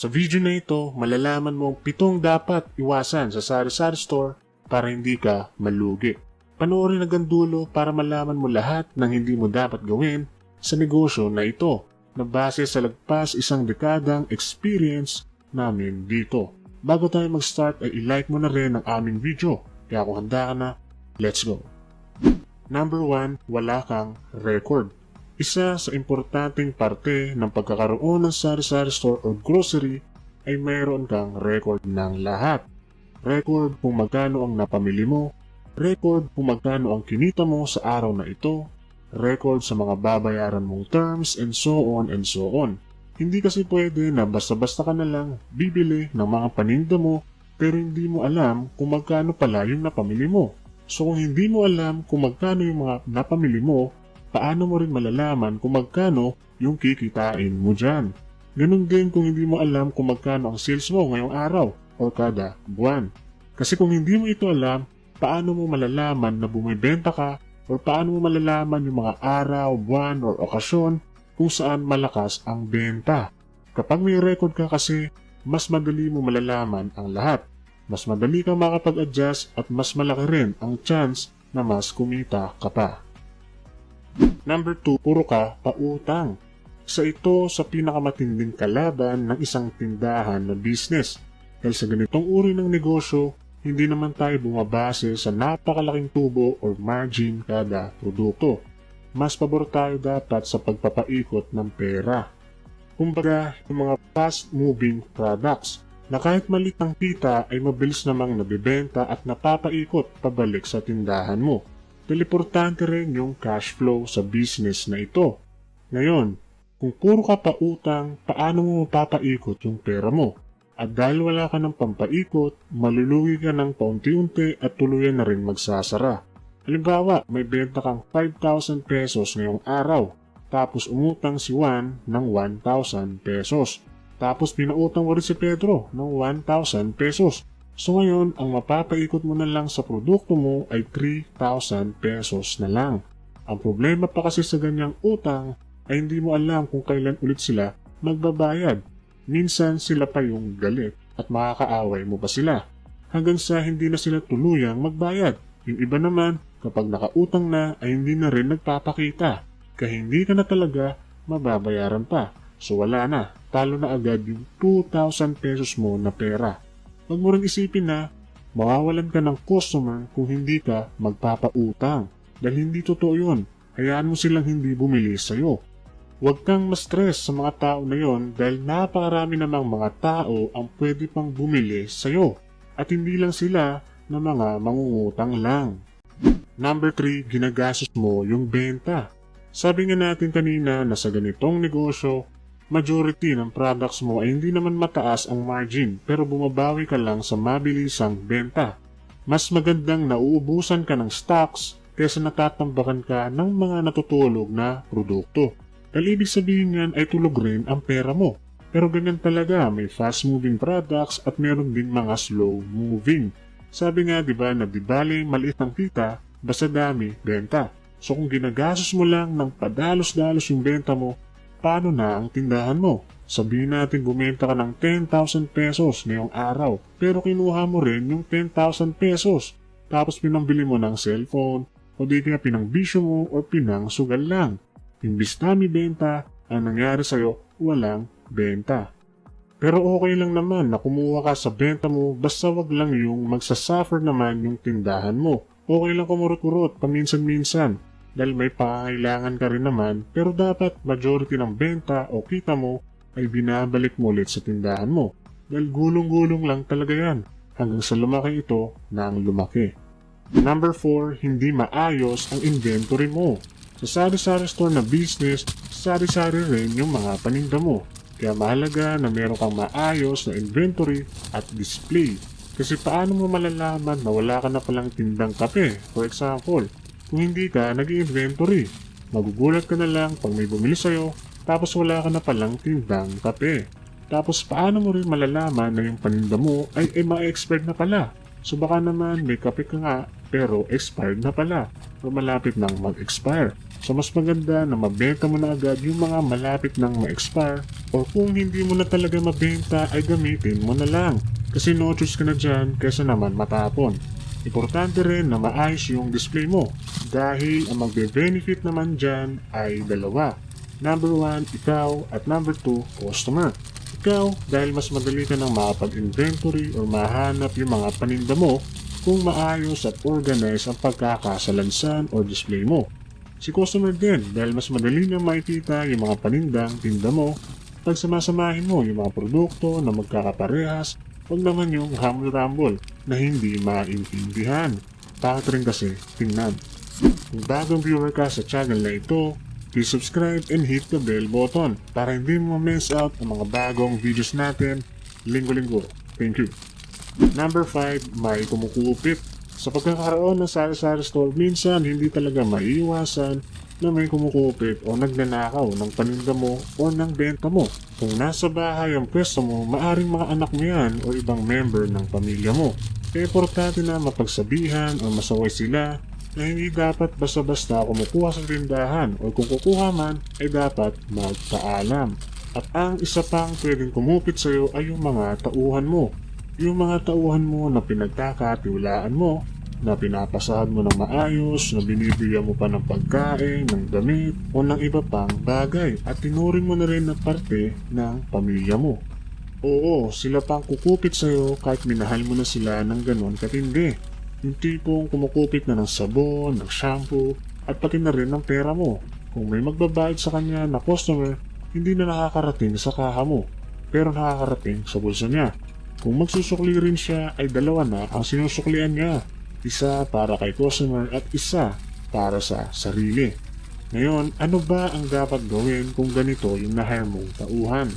Sa video na ito, malalaman mo ang pitong dapat iwasan sa sari-sari store para hindi ka malugi. Panoorin hanggang dulo para malaman mo lahat ng hindi mo dapat gawin sa negosyo na ito na base sa lagpas isang dekadang experience namin dito. Bago tayo mag-start ay i-like mo na rin ang aming video. Kaya kung handa ka na, let's go! Number 1, wala kang record. Isa sa importanteng parte ng pagkakaroon ng sari-sari store o grocery ay mayroon kang record ng lahat. Record kung magkano ang napamili mo, record kung magkano ang kinita mo sa araw na ito, record sa mga babayaran mong terms and so on and so on. Hindi kasi pwede na basta-basta ka na lang bibili ng mga paninda mo pero hindi mo alam kung magkano pala yung napamili mo. So kung hindi mo alam kung magkano yung mga napamili mo, paano mo rin malalaman kung magkano yung kikitain mo dyan? Ganun din kung hindi mo alam kung magkano ang sales mo ngayong araw o kada buwan. Kasi kung hindi mo ito alam, paano mo malalaman na bumibenta ka o paano mo malalaman yung mga araw, buwan o okasyon kung saan malakas ang benta. Kapag may record ka kasi, mas madali mo malalaman ang lahat. Mas madali kang makapag-adjust at mas malaki rin ang chance na mas kumita ka pa. Number 2, puro ka pautang. Sa ito sa pinakamatinding kalaban ng isang tindahan na business. Dahil sa ganitong uri ng negosyo, hindi naman tayo bumabase sa napakalaking tubo or margin kada produkto. Mas pabor tayo dapat sa pagpapaikot ng pera. Kumbaga, yung mga fast-moving products na kahit malit ang kita ay mabilis namang nabibenta at napapaikot pabalik sa tindahan mo. Teleportante rin yung cash flow sa business na ito. Ngayon, kung puro ka pa utang, paano mo mapapaikot yung pera mo? At dahil wala ka ng pampaikot, malulugi ka ng paunti-unti at tuluyan na rin magsasara. Halimbawa, may benta kang 5,000 pesos ngayong araw, tapos umutang si Juan ng 1,000 pesos. Tapos pinautang mo rin si Pedro ng 1,000 pesos. So ngayon, ang mapapaikot mo na lang sa produkto mo ay 3,000 pesos na lang. Ang problema pa kasi sa ganyang utang ay hindi mo alam kung kailan ulit sila magbabayad. Minsan sila pa yung galit at makakaaway mo pa sila. Hanggang sa hindi na sila tuluyang magbayad. Yung iba naman, kapag nakautang na ay hindi na rin nagpapakita. Kaya hindi ka na talaga mababayaran pa. So wala na, talo na agad yung 2,000 pesos mo na pera. Huwag mo rin isipin na mawawalan ka ng customer kung hindi ka magpapautang. Dahil hindi totoo yun. Hayaan mo silang hindi bumili sa'yo. Huwag kang ma-stress sa mga tao na yon dahil napakarami namang mga tao ang pwede pang bumili sa'yo. At hindi lang sila na mga mangungutang lang. Number 3, ginagastos mo yung benta. Sabi nga natin kanina na sa ganitong negosyo, majority ng products mo ay hindi naman mataas ang margin pero bumabawi ka lang sa mabilisang benta. Mas magandang nauubusan ka ng stocks kaysa natatambakan ka ng mga natutulog na produkto. Dahil ibig sabihin yan ay tulog rin ang pera mo. Pero ganyan talaga, may fast-moving products at meron din mga slow-moving. Sabi nga di ba na di maliit ang kita, basta dami, benta. So kung ginagastos mo lang ng padalos-dalos yung benta mo, paano na ang tindahan mo? Sabihin natin bumenta ka ng 10,000 pesos ngayong araw, pero kinuha mo rin yung 10,000 pesos. Tapos pinambili mo ng cellphone, o di kaya pinangbisyo mo o pinangsugal lang. Imbis na may benta, ang nangyari sa'yo, walang benta. Pero okay lang naman na kumuha ka sa benta mo basta wag lang yung magsasuffer naman yung tindahan mo. Okay lang kumurot-kurot paminsan-minsan dahil may pangailangan ka rin naman pero dapat majority ng benta o kita mo ay binabalik mo ulit sa tindahan mo. Dahil gulong-gulong lang talaga yan hanggang sa lumaki ito na lumaki. Number 4, hindi maayos ang inventory mo. Sa sari-sari store na business, sari-sari rin yung mga paninda mo. Kaya mahalaga na meron kang maayos na inventory at display. Kasi paano mo malalaman na wala ka na palang tindang kape, for example, kung hindi ka nag-inventory? Magugulat ka na lang pag may bumili sa'yo, tapos wala ka na palang tindang kape. Tapos paano mo rin malalaman na yung paninda mo ay, ay ma-expert na pala? So baka naman may kape ka nga pero expired na pala o malapit nang mag-expire. So mas maganda na mabenta mo na agad yung mga malapit nang ma-expire o kung hindi mo na talaga mabenta ay gamitin mo na lang kasi no choice ka na dyan kaysa naman matapon. Importante rin na maayos yung display mo dahil ang magbe-benefit naman dyan ay dalawa. Number 1, ikaw at number 2, customer. Ikaw, dahil mas madali ka nang makapag-inventory o mahanap yung mga paninda mo kung maayos at organize ang pagkakasalansan o display mo. Si customer din dahil mas madali na makikita yung mga panindang tinda mo pag samasamahin mo yung mga produkto na magkakaparehas huwag naman yung humble-rumble na hindi maintindihan. Bakit rin kasi tingnan. Kung bagong viewer ka sa channel na ito, please subscribe and hit the bell button para hindi mo miss out ang mga bagong videos natin linggo-linggo. Thank you. Number 5, may kumukupit. Sa pagkakaroon ng sari-sari store, minsan hindi talaga maiiwasan na may kumukupit o nagnanakaw ng paninda mo o ng benta mo. Kung nasa bahay ang pwesto mo, maaring mga anak mo yan o ibang member ng pamilya mo. Kaya importante na mapagsabihan o masaway sila na hindi dapat basta-basta kumukuha sa tindahan o kung kukuha man ay dapat magpaalam. At ang isa pang pwedeng kumupit sa iyo ay yung mga tauhan mo. Yung mga tauhan mo na pinagkakatiwalaan mo, na pinapasahan mo ng maayos, na binibigyan mo pa ng pagkain, ng damit, o ng iba pang bagay at tinuring mo na rin na parte ng pamilya mo. Oo, sila pang kukupit sa'yo kahit minahal mo na sila ng ganon katindi. Yung tipong kumukupit na ng sabon, ng shampoo, at pati na rin ng pera mo. Kung may magbabayad sa kanya na customer, hindi na nakakarating sa kaha mo, pero nakakarating sa bulsa niya. Kung magsusukli rin siya ay dalawa na ang sinusuklian niya. Isa para kay customer at isa para sa sarili. Ngayon, ano ba ang dapat gawin kung ganito yung na-hire mong tauhan?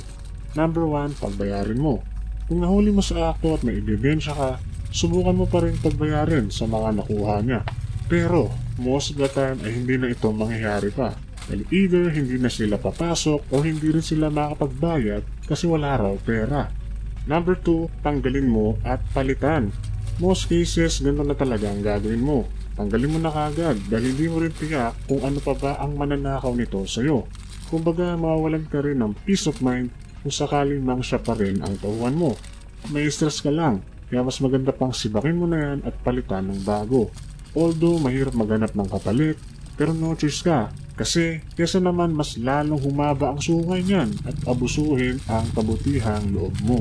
Number 1, pagbayarin mo. Kung nahuli mo sa akto at may ebidensya ka, subukan mo pa rin pagbayarin sa mga nakuha niya. Pero, most of the time ay hindi na ito mangyayari pa. Dahil either hindi na sila papasok o hindi rin sila makapagbayad kasi wala raw pera. Number 2, tanggalin mo at palitan. Most cases, ganito na talaga ang gagawin mo. Tanggalin mo na kagad dahil hindi mo rin tiyak kung ano pa ba ang mananakaw nito sa'yo. Kumbaga, mawawalan ka rin ng peace of mind kung sakaling mang siya pa rin ang tauhan mo. May stress ka lang, kaya mas maganda pang sibakin mo na yan at palitan ng bago. Although mahirap maghanap ng kapalit, pero no choice ka. Kasi kesa naman mas lalong humaba ang sungay niyan at abusuhin ang kabutihang loob mo.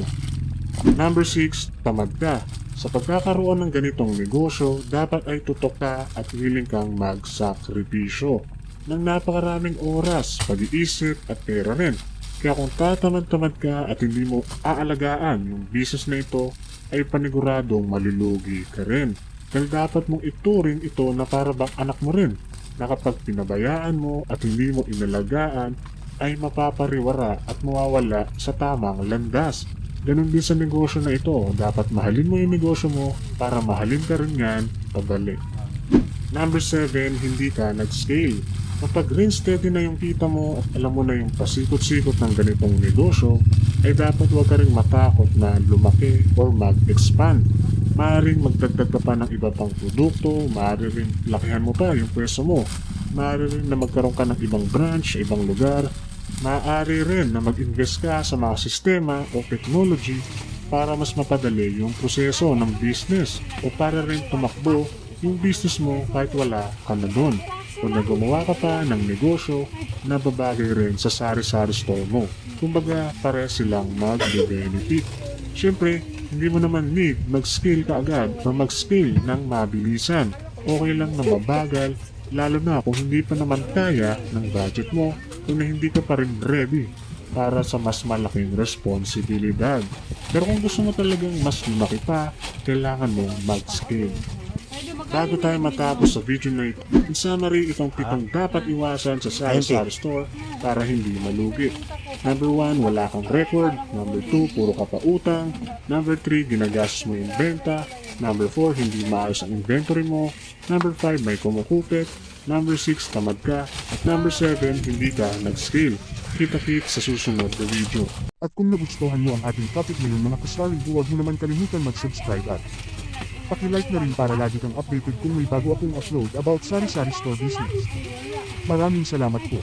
Number 6, tamad ka. Sa pagkakaroon ng ganitong negosyo, dapat ay tutok ka at willing kang magsakripisyo ng napakaraming oras, pag-iisip at pera rin. Kaya kung tatamad-tamad ka at hindi mo aalagaan yung business na ito, ay paniguradong malulugi ka rin. Dahil dapat mong ituring ito na para bang anak mo rin, na kapag pinabayaan mo at hindi mo inalagaan, ay mapapariwara at mawawala sa tamang landas. Ganon din sa negosyo na ito, dapat mahalin mo yung negosyo mo para mahalin ka rin yan pabalik. Number 7, hindi ka nag-scale. Kapag rin steady na yung kita mo at alam mo na yung pasikot-sikot ng ganitong negosyo, ay dapat huwag ka rin matakot na lumaki or mag-expand. Maaaring magdagdag ka pa ng iba pang produkto, maaari rin lakihan mo pa yung pwesto mo, maaari rin na magkaroon ka ng ibang branch ibang lugar, maaari rin na mag-invest ka sa mga sistema o technology para mas mapadali yung proseso ng business o para rin tumakbo yung business mo kahit wala ka na doon. Na gumawa ka pa ng negosyo na babagay rin sa sari-sari store mo. Kumbaga, pare silang mag-benefit. Siyempre, hindi mo naman need mag-scale ka agad o mag-scale ng mabilisan. Okay lang na mabagal, lalo na kung hindi pa naman kaya ng budget mo kung na hindi ka pa rin ready para sa mas malaking responsibilidad. Pero kung gusto mo talagang mas lumaki pa, kailangan mo mag-scale. Bago tayo matapos sa video na ito, in summary, itong pitong dapat iwasan sa sari-sari store para hindi malugi. Number 1, wala kang record. Number 2, puro ka pa utang. Number 3, ginagastos mo yung benta. Number 4, hindi maayos ang inventory mo. Number 5, may kumukupit. Number 6, tamad ka. At number 7, hindi ka nag-scale. Kita-kit sa susunod na video. At kung nagustuhan mo ang ating topic ngayon mga kasaling huwag mo naman kalimutan mag-subscribe at Pakilike na rin para lagi kang updated kung may bago akong upload about Sari Sari Store Business. Maraming salamat po.